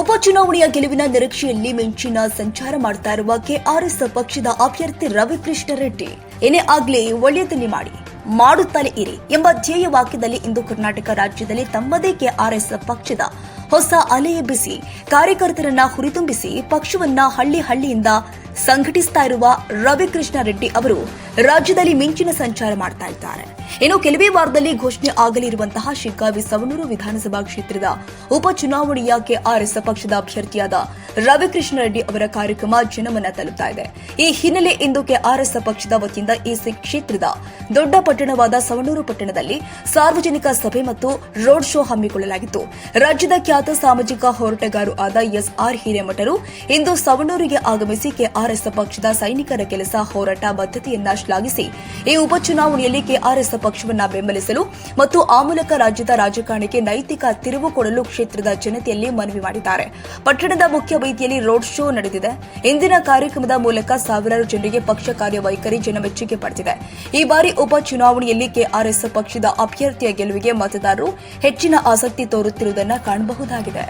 ಉಪಚುನಾವಣೆಯ ಗೆಲುವಿನ ನಿರೀಕ್ಷೆಯಲ್ಲಿ ಮಿಂಚಿನ ಸಂಚಾರ ಮಾಡ್ತಾ ಇರುವ ಕೆಆರ್ಎಸ್ ಪಕ್ಷದ ಅಭ್ಯರ್ಥಿ ರವಿಕೃಷ್ಣ ರೆಡ್ಡಿ. ಏನೇ ಆಗ್ಲಿ ಒಳ್ಳೆಯದನ್ನೇ ಮಾಡಿ ಮಾಡುತ್ತಲೇ ಇರಿ ಎಂಬ ಧ್ಯೇಯ ವಾಕ್ಯದಲ್ಲಿ ಇಂದು ಕರ್ನಾಟಕ ರಾಜ್ಯದಲ್ಲಿ ತಮ್ಮದೇ ಕೆಆರ್ಎಸ್ ಪಕ್ಷದ ಹೊಸ ಅಲೆ ಎಬ್ಬಿಸಿ ಕಾರ್ಯಕರ್ತರನ್ನ ಹುರಿದುಂಬಿಸಿ ಪಕ್ಷವನ್ನ ಹಳ್ಳಿ ಹಳ್ಳಿಯಿಂದ ಸಂಘಟಿಸ್ತಾ ಇರುವ ರವಿಕೃಷ್ಣ ರೆಡ್ಡಿ ಅವರು ರಾಜ್ಯದಲ್ಲಿ ಮಿಂಚಿನ ಸಂಚಾರ ಮಾಡ್ತಾ ಇದ್ದಾರೆ. ಇನ್ನು ಕೆಲವೇ ವಾರದಲ್ಲಿ ಘೋಷಣೆ ಆಗಲಿರುವಂತಹ ಶಿಗ್ಗಾವಿ ಸವಣೂರು ವಿಧಾನಸಭಾ ಕ್ಷೇತ್ರದ ಉಪಚುನಾವಣೆಯ ಕೆಆರ್ಎಸ್ ಪಕ್ಷದ ಅಭ್ಯರ್ಥಿಯಾದ ರವಿಕೃಷ್ಣ ರೆಡ್ಡಿ ಅವರ ಕಾರ್ಯಕ್ರಮ ಜನಮನ ತಲುಪ್ತಾ ಇದೆ. ಈ ಹಿನ್ನೆಲೆ ಇಂದು ಕೆಆರ್ಎಸ್ ಪಕ್ಷದ ವತಿಯಿಂದ ಈ ಕ್ಷೇತ್ರದ ದೊಡ್ಡ ಪಟ್ಟಣವಾದ ಸವಣೂರು ಪಟ್ಟಣದಲ್ಲಿ ಸಾರ್ವಜನಿಕ ಸಭೆ ಮತ್ತು ರೋಡ್ ಶೋ ಹಮ್ಮಿಕೊಳ್ಳಲಾಗಿತ್ತು. ರಾಜ್ಯದ ಖ್ಯಾತ ಸಾಮಾಜಿಕ ಹೋರಾಟಗಾರರು ಆದ ಎಸ್ಆರ್ ಹಿರೇಮಠರು ಇಂದು ಸವಣೂರಿಗೆ ಆಗಮಿಸಿ ಕೆಆರ್ಎಸ್ ಪಕ್ಷದ ಸೈನಿಕರ ಕೆಲಸ ಹೋರಾಟ, ಬದ್ಧತೆಯನ್ನ ಶ್ಲಾಘಿಸಿ. ಈ ಉಪಚುನಾವಣೆಯಲ್ಲಿ ಕೆಆರ್ಎಸ್ ಪಕ್ಷವನ್ನು ಬೆಂಬಲಿಸಲು ಮತ್ತು ಆ ಮೂಲಕ ರಾಜ್ಯದ ರಾಜಕಾರಣಕ್ಕೆ ನೈತಿಕ ತಿರುವು ಕೊಡಲು ಕ್ಷೇತ್ರದ ಜನತೆಯಲ್ಲಿ ಮನವಿ ಮಾಡಿದ್ದಾರೆ. ಪಟ್ಟಣದ ಮುಖ್ಯ ಬೀದಿಯಲ್ಲಿ ರೋಡ್ ಶೋ ನಡೆದಿದೆ. ಇಂದಿನ ಕಾರ್ಯಕ್ರಮದ ಮೂಲಕ ಸಾವಿರಾರು ಜನರಿಗೆ ಪಕ್ಷ ಕಾರ್ಯವೈಖರಿ ಜನಮೆಚ್ಚುಗೆ ಪಡೆದಿದೆ. ಈ ಬಾರಿ ಉಪಚುನಾವಣೆಯಲ್ಲಿ ಕೆಆರ್ಎಸ್ ಪಕ್ಷದ ಅಭ್ಯರ್ಥಿಯ ಗೆಲುವಿಗೆ ಮತದಾರರು ಹೆಚ್ಚಿನ ಆಸಕ್ತಿ ತೋರುತ್ತಿರುವುದನ್ನು ಕಾಣಬಹುದಾಗಿದೆ.